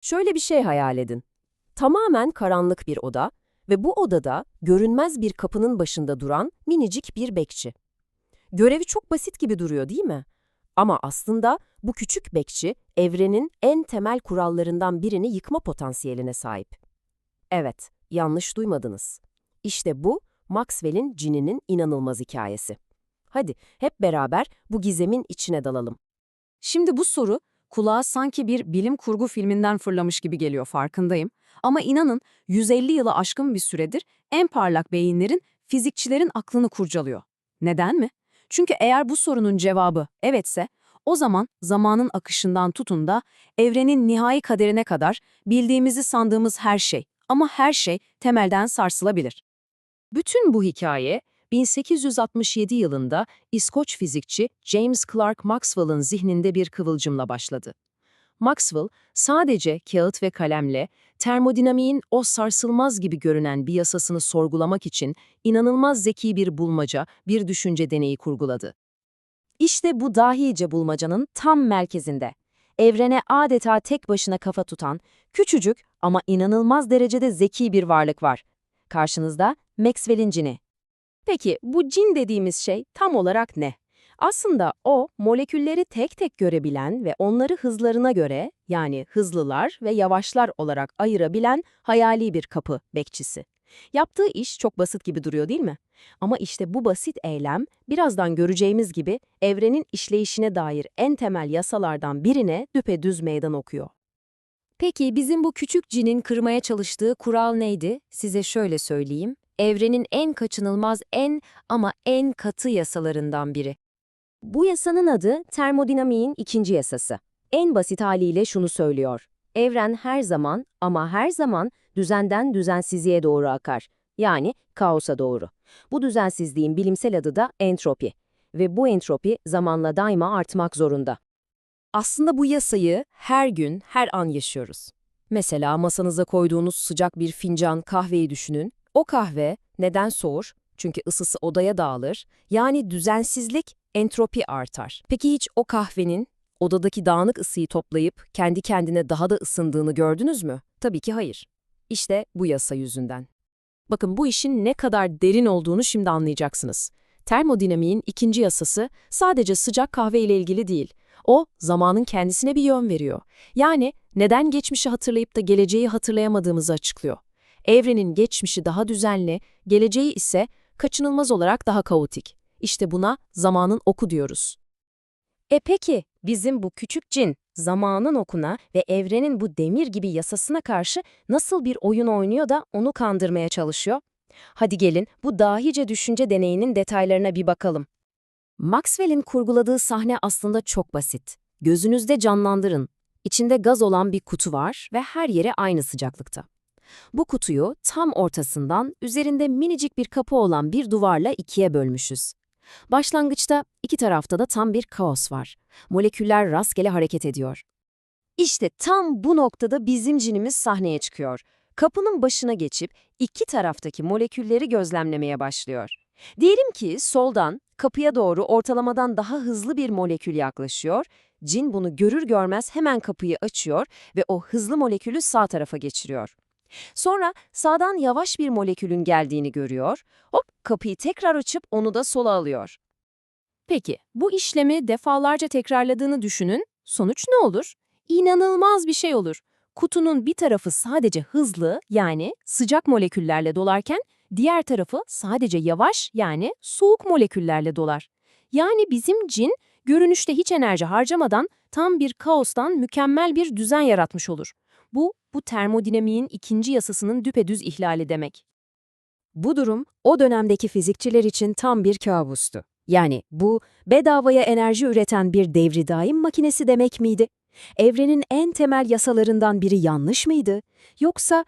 Şöyle bir şey hayal edin. Tamamen karanlık bir oda ve bu odada görünmez bir kapının başında duran minicik bir bekçi. Görevi çok basit gibi duruyor değil mi? Ama aslında bu küçük bekçi evrenin en temel kurallarından birini yıkma potansiyeline sahip. Evet, yanlış duymadınız. İşte bu Maxwell'in cininin inanılmaz hikayesi. Hadi hep beraber bu gizemin içine dalalım. Şimdi bu soru kulağa sanki bir bilim kurgu filminden fırlamış gibi geliyor farkındayım. Ama inanın 150 yılı aşkın bir süredir en parlak beyinlerin, fizikçilerin aklını kurcalıyor. Neden mi? Çünkü eğer bu sorunun cevabı evetse, o zaman zamanın akışından tutun da evrenin nihai kaderine kadar bildiğimizi sandığımız her şey ama her şey temelden sarsılabilir. Bütün bu hikaye 1867 yılında İskoç fizikçi James Clerk Maxwell'ın zihninde bir kıvılcımla başladı. Maxwell sadece kağıt ve kalemle termodinamiğin o sarsılmaz gibi görünen bir yasasını sorgulamak için inanılmaz zeki bir bulmaca, bir düşünce deneyi kurguladı. İşte bu dahice bulmacanın tam merkezinde. Evrene adeta tek başına kafa tutan, küçücük ama inanılmaz derecede zeki bir varlık var. Karşınızda Maxwell'in cini. Peki bu cin dediğimiz şey tam olarak ne? Aslında o, molekülleri tek tek görebilen ve onları hızlarına göre, yani hızlılar ve yavaşlar olarak ayırabilen hayali bir kapı bekçisi. Yaptığı iş çok basit gibi duruyor değil mi? Ama işte bu basit eylem, birazdan göreceğimiz gibi evrenin işleyişine dair en temel yasalardan birine düpedüz meydan okuyor. Peki bizim bu küçük cinin kırmaya çalıştığı kural neydi? Size şöyle söyleyeyim. Evrenin en kaçınılmaz, en ama en katı yasalarından biri. Bu yasanın adı termodinamiğin ikinci yasası. En basit haliyle şunu söylüyor. Evren her zaman ama her zaman düzenden düzensizliğe doğru akar. Yani kaosa doğru. Bu düzensizliğin bilimsel adı da entropi. Ve bu entropi zamanla daima artmak zorunda. Aslında bu yasayı her gün, her an yaşıyoruz. Mesela masanıza koyduğunuz sıcak bir fincan kahveyi düşünün. O kahve neden soğur? Çünkü ısısı odaya dağılır. Yani düzensizlik, entropi artar. Peki hiç o kahvenin odadaki dağınık ısıyı toplayıp kendi kendine daha da ısındığını gördünüz mü? Tabii ki hayır. İşte bu yasa yüzünden. Bakın bu işin ne kadar derin olduğunu şimdi anlayacaksınız. Termodinamiğin ikinci yasası sadece sıcak kahve ile ilgili değil. O, zamanın kendisine bir yön veriyor. Yani neden geçmişi hatırlayıp da geleceği hatırlayamadığımızı açıklıyor. Evrenin geçmişi daha düzenli, geleceği ise kaçınılmaz olarak daha kaotik. İşte buna zamanın oku diyoruz. E peki bizim bu küçük cin zamanın okuna ve evrenin bu demir gibi yasasına karşı nasıl bir oyun oynuyor da onu kandırmaya çalışıyor? Hadi gelin bu dahice düşünce deneyinin detaylarına bir bakalım. Maxwell'in kurguladığı sahne aslında çok basit. Gözünüzde canlandırın. İçinde gaz olan bir kutu var ve her yere aynı sıcaklıkta. Bu kutuyu tam ortasından üzerinde minicik bir kapı olan bir duvarla ikiye bölmüşüz. Başlangıçta iki tarafta da tam bir kaos var. Moleküller rastgele hareket ediyor. İşte tam bu noktada bizim cinimiz sahneye çıkıyor. Kapının başına geçip iki taraftaki molekülleri gözlemlemeye başlıyor. Diyelim ki soldan kapıya doğru ortalamadan daha hızlı bir molekül yaklaşıyor. Cin bunu görür görmez hemen kapıyı açıyor ve o hızlı molekülü sağ tarafa geçiriyor. Sonra sağdan yavaş bir molekülün geldiğini görüyor. Hop kapıyı tekrar açıp onu da sola alıyor. Peki bu işlemi defalarca tekrarladığını düşünün. Sonuç ne olur? İnanılmaz bir şey olur. Kutunun bir tarafı sadece hızlı yani sıcak moleküllerle dolarken diğer tarafı sadece yavaş yani soğuk moleküllerle dolar. Yani bizim cin görünüşte hiç enerji harcamadan tam bir kaostan mükemmel bir düzen yaratmış olur. Bu, bu termodinamiğin ikinci yasasının düpedüz ihlali demek. Bu durum o dönemdeki fizikçiler için tam bir kabustu. Yani bu bedavaya enerji üreten bir devri daim makinesi demek miydi? Evrenin en temel yasalarından biri yanlış mıydı? Yoksa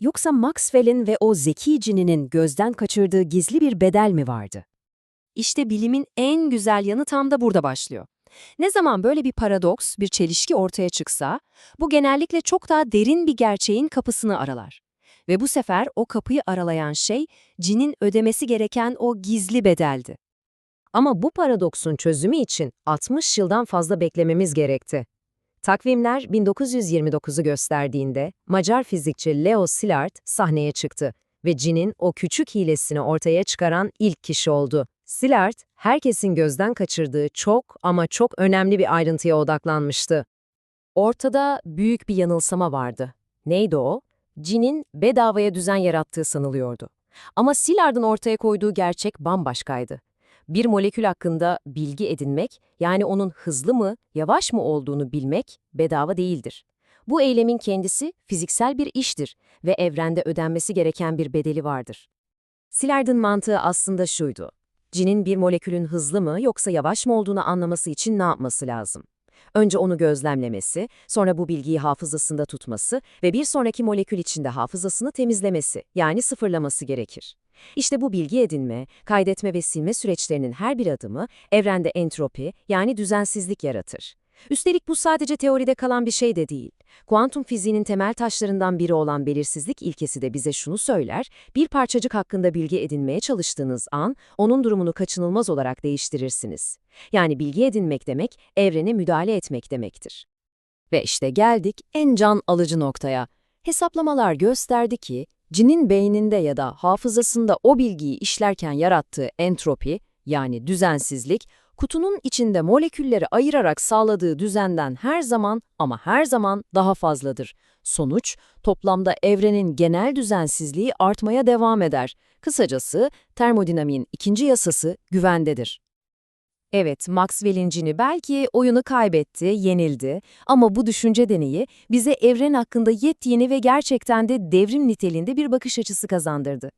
yoksa Maxwell'in ve o zeki cininin gözden kaçırdığı gizli bir bedel mi vardı? İşte bilimin en güzel yanı tam da burada başlıyor. Ne zaman böyle bir paradoks, bir çelişki ortaya çıksa, bu genellikle çok daha derin bir gerçeğin kapısını aralar. Ve bu sefer o kapıyı aralayan şey, cinin ödemesi gereken o gizli bedeldi. Ama bu paradoksun çözümü için 60 yıldan fazla beklememiz gerekti. Takvimler 1929'u gösterdiğinde Macar fizikçi Leo Szilard sahneye çıktı ve cinin o küçük hilesini ortaya çıkaran ilk kişi oldu. Szilard, herkesin gözden kaçırdığı çok ama çok önemli bir ayrıntıya odaklanmıştı. Ortada büyük bir yanılsama vardı. Neydi o? Cinin bedavaya düzen yarattığı sanılıyordu. Ama Szilard'ın ortaya koyduğu gerçek bambaşkaydı. Bir molekül hakkında bilgi edinmek, yani onun hızlı mı, yavaş mı olduğunu bilmek bedava değildir. Bu eylemin kendisi fiziksel bir iştir ve evrende ödenmesi gereken bir bedeli vardır. Szilard'ın mantığı aslında şuydu. Cinin bir molekülün hızlı mı yoksa yavaş mı olduğunu anlaması için ne yapması lazım? Önce onu gözlemlemesi, sonra bu bilgiyi hafızasında tutması ve bir sonraki molekül içinde hafızasını temizlemesi, yani sıfırlaması gerekir. İşte bu bilgi edinme, kaydetme ve silme süreçlerinin her bir adımı evrende entropi, yani düzensizlik yaratır. Üstelik bu sadece teoride kalan bir şey de değil. Kuantum fiziğinin temel taşlarından biri olan belirsizlik ilkesi de bize şunu söyler, bir parçacık hakkında bilgi edinmeye çalıştığınız an, onun durumunu kaçınılmaz olarak değiştirirsiniz. Yani bilgi edinmek demek, evrene müdahale etmek demektir. Ve işte geldik en can alıcı noktaya. Hesaplamalar gösterdi ki, cinin beyninde ya da hafızasında o bilgiyi işlerken yarattığı entropi, yani düzensizlik, kutunun içinde molekülleri ayırarak sağladığı düzenden her zaman ama her zaman daha fazladır. Sonuç, toplamda evrenin genel düzensizliği artmaya devam eder. Kısacası, termodinamiğin ikinci yasası güvendedir. Evet, Maxwell'in cini belki oyunu kaybetti, yenildi ama bu düşünce deneyi bize evren hakkında yepyeni ve gerçekten de devrim niteliğinde bir bakış açısı kazandırdı.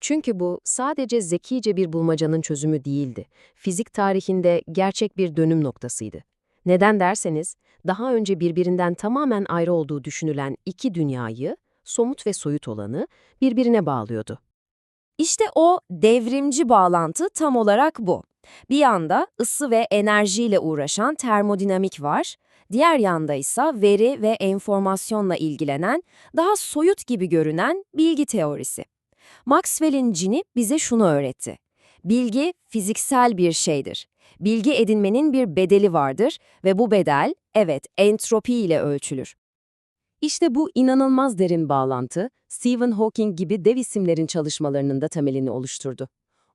Çünkü bu sadece zekice bir bulmacanın çözümü değildi. Fizik tarihinde gerçek bir dönüm noktasıydı. Neden derseniz, daha önce birbirinden tamamen ayrı olduğu düşünülen iki dünyayı, somut ve soyut olanı, birbirine bağlıyordu. İşte o devrimci bağlantı tam olarak bu. Bir yanda ısı ve enerjiyle uğraşan termodinamik var, diğer yanda ise veri ve enformasyonla ilgilenen, daha soyut gibi görünen bilgi teorisi. Maxwell'in cini bize şunu öğretti. Bilgi fiziksel bir şeydir. Bilgi edinmenin bir bedeli vardır ve bu bedel, evet, entropi ile ölçülür. İşte bu inanılmaz derin bağlantı, Stephen Hawking gibi dev isimlerin çalışmalarının da temelini oluşturdu.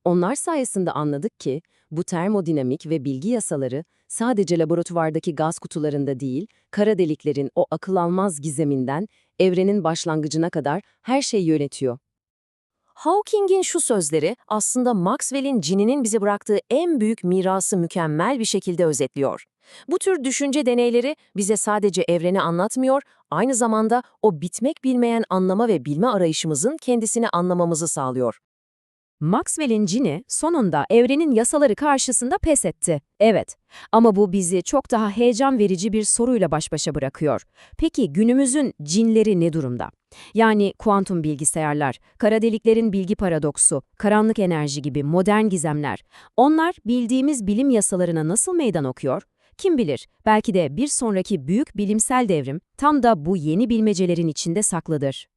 Onlar sayesinde anladık ki, bu termodinamik ve bilgi yasaları sadece laboratuvardaki gaz kutularında değil, kara deliklerin o akıl almaz gizeminden evrenin başlangıcına kadar her şeyi yönetiyor. Hawking'in şu sözleri aslında Maxwell'in cininin bize bıraktığı en büyük mirası mükemmel bir şekilde özetliyor. Bu tür düşünce deneyleri bize sadece evreni anlatmıyor, aynı zamanda o bitmek bilmeyen anlama ve bilme arayışımızın kendisini anlamamızı sağlıyor. Maxwell'in cini sonunda evrenin yasaları karşısında pes etti. Evet ama bu bizi çok daha heyecan verici bir soruyla baş başa bırakıyor. Peki günümüzün cinleri ne durumda? Yani kuantum bilgisayarlar, kara deliklerin bilgi paradoksu, karanlık enerji gibi modern gizemler. Onlar bildiğimiz bilim yasalarına nasıl meydan okuyor? Kim bilir, belki de bir sonraki büyük bilimsel devrim tam da bu yeni bilmecelerin içinde saklıdır.